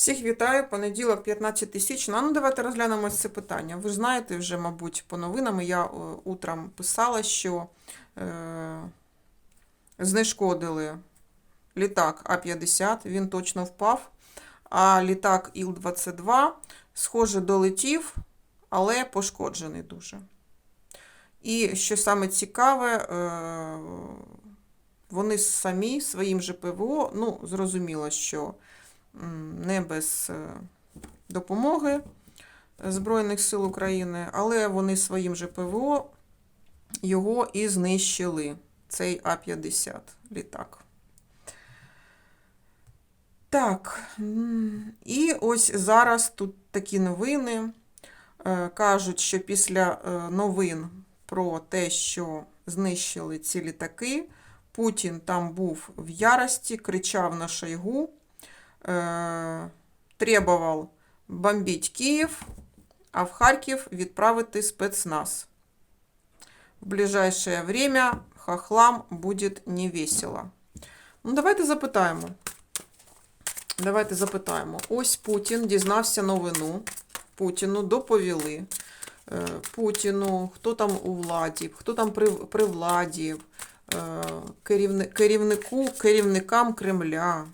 Всіх вітаю, понеділок, 15 тисяч. Ну, ну, давайте розглянемо це питання. Ви ж знаєте вже, мабуть, по новинам я е, утром писала, що е, знешкодили літак А-50, він точно впав, а літак Іл-22, схоже, долетів, але пошкоджений дуже. І що саме цікаве, е, вони самі своїм же ПВО, ну, зрозуміло, що не без е, допомоги Збройних сил України, але вони своїм же ПВО його і знищили, цей А-50 літак. Так, і ось зараз тут такі новини. Е, Кажуть, що після е, новин про те, що знищили ці літаки, Путін там був в ярості, кричав на Шойгу, э, требовал бомбить Киев, а в Харьков відправити спецназ. В ближайшее время хохлам будет не весело. Ну, давайте запитаємо. Давайте запитаємо. Ось Путін дізнався новину. Путіну доповіли. Е, Путіну, хто там у владі, хто там при, при владі, е, керівни- керівнику, керівникам Кремля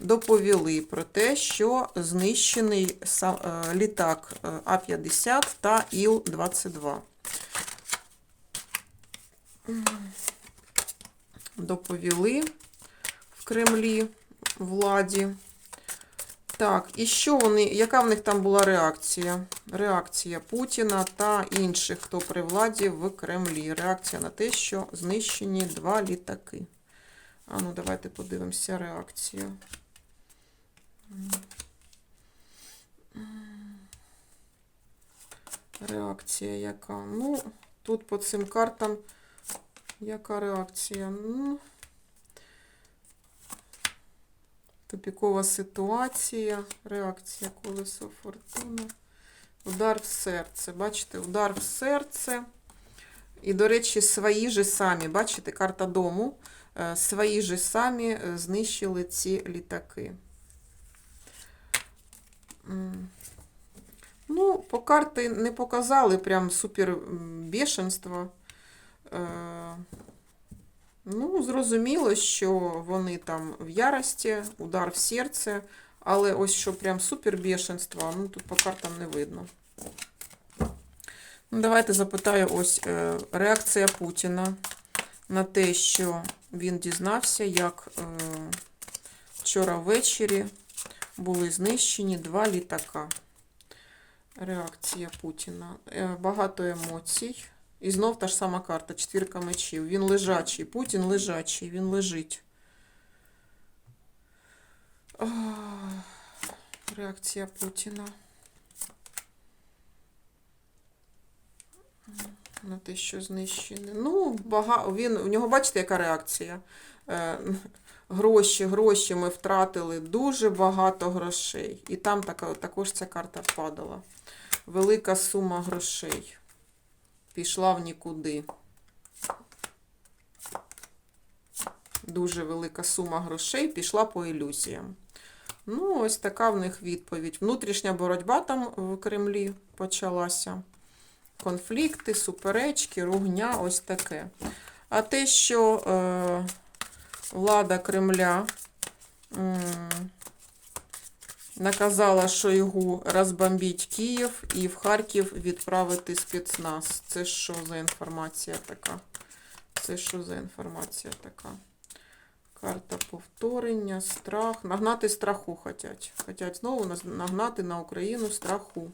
доповіли про те, що знищений е, літак е, А-50 та Іл-22. Доповіли в Кремлі владі. Так, і що вони, яка в них там була реакція? Реакція Путіна та інших, хто при владі в Кремлі. Реакція на те, що знищені два літаки. А ну, давайте подивимося реакцію. Реакція яка? Ну, тут по цим картам яка реакція? Ну, тупікова ситуація, реакція колесо фортуни. Удар в серце. Бачите, удар в серце. І, до речі, свої ж самі, бачите, карта дому. Е, Свої ж самі е, знищили ці літаки. Ну, по карти не показали прям супер бешенство. Е, Ну, зрозуміло, що вони там в ярості, удар в серце, але ось що прям супер бешенство, ну тут по картам не видно. Ну, давайте запитаю ось е, реакція Путіна на те, що він дізнався, як е, вчора ввечері були знищені два літака. Реакція Путіна. Е, Багато емоцій. І знов та ж сама карта, четвірка мечів. Він лежачий. Путін лежачий, він лежить. Реакція Путіна. На те, що знищене. Ну, бага... він... у нього, бачите, яка реакція? Гроші, гроші ми втратили, дуже багато грошей. І там така, також ця карта впадала. Велика сума грошей пішла в нікуди. Дуже велика сума грошей пішла по ілюзіям. Ну, ось така в них відповідь. Внутрішня боротьба там в Кремлі почалася. Конфлікти, суперечки, ругня, ось таке. А те, що е, влада Кремля наказала Шойгу розбомбити Київ і в Харків відправити спецназ. Це що за інформація така? Це що за інформація така? Карта повторення, страх. Нагнати страху хотять. Хотять знову нагнати на Україну страху.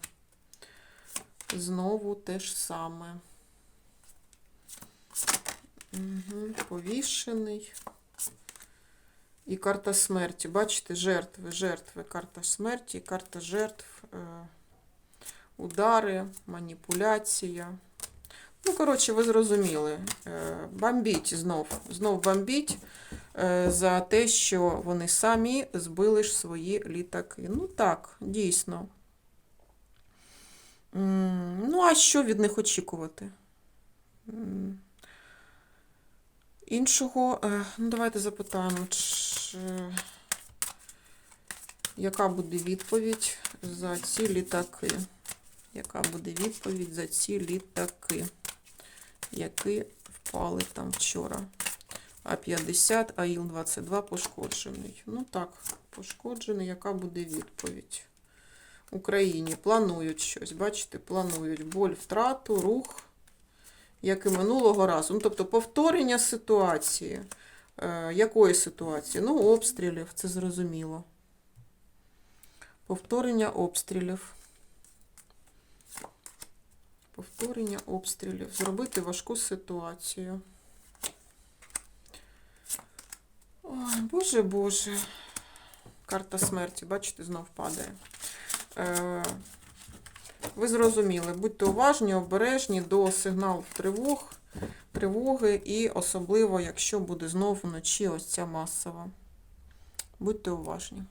Знову те ж саме. Угу. Повішений. І карта смерті. Бачите, жертви, жертви. Карта смерті, карта жертв, е, удари, маніпуляція. Ну, коротше, ви зрозуміли. Е, Бомбіть знов. Знов бомбіть е, за те, що вони самі збили ж свої літаки. Ну так, дійсно. Ну, а що від них очікувати? Іншого, ну давайте запитаємо, чи Яка буде відповідь за ці літаки? Яка буде відповідь за ці літаки, які впали там вчора? А-50, АІЛ-22 пошкоджений. Ну так, пошкоджений. Яка буде відповідь? Україні планують щось, бачите, планують боль, втрату, рух, як і минулого разу. Ну, тобто повторення ситуації. Е, якої ситуації? Ну, обстрілів, це зрозуміло. Повторення обстрілів. Повторення обстрілів. Зробити важку ситуацію. Ой, Боже, Боже. Карта смерті, бачите, знов падає. Е, ви зрозуміли, будьте уважні, обережні до сигналів тривог, тривоги, і особливо, якщо буде знову вночі ось ця масова. Будьте уважні.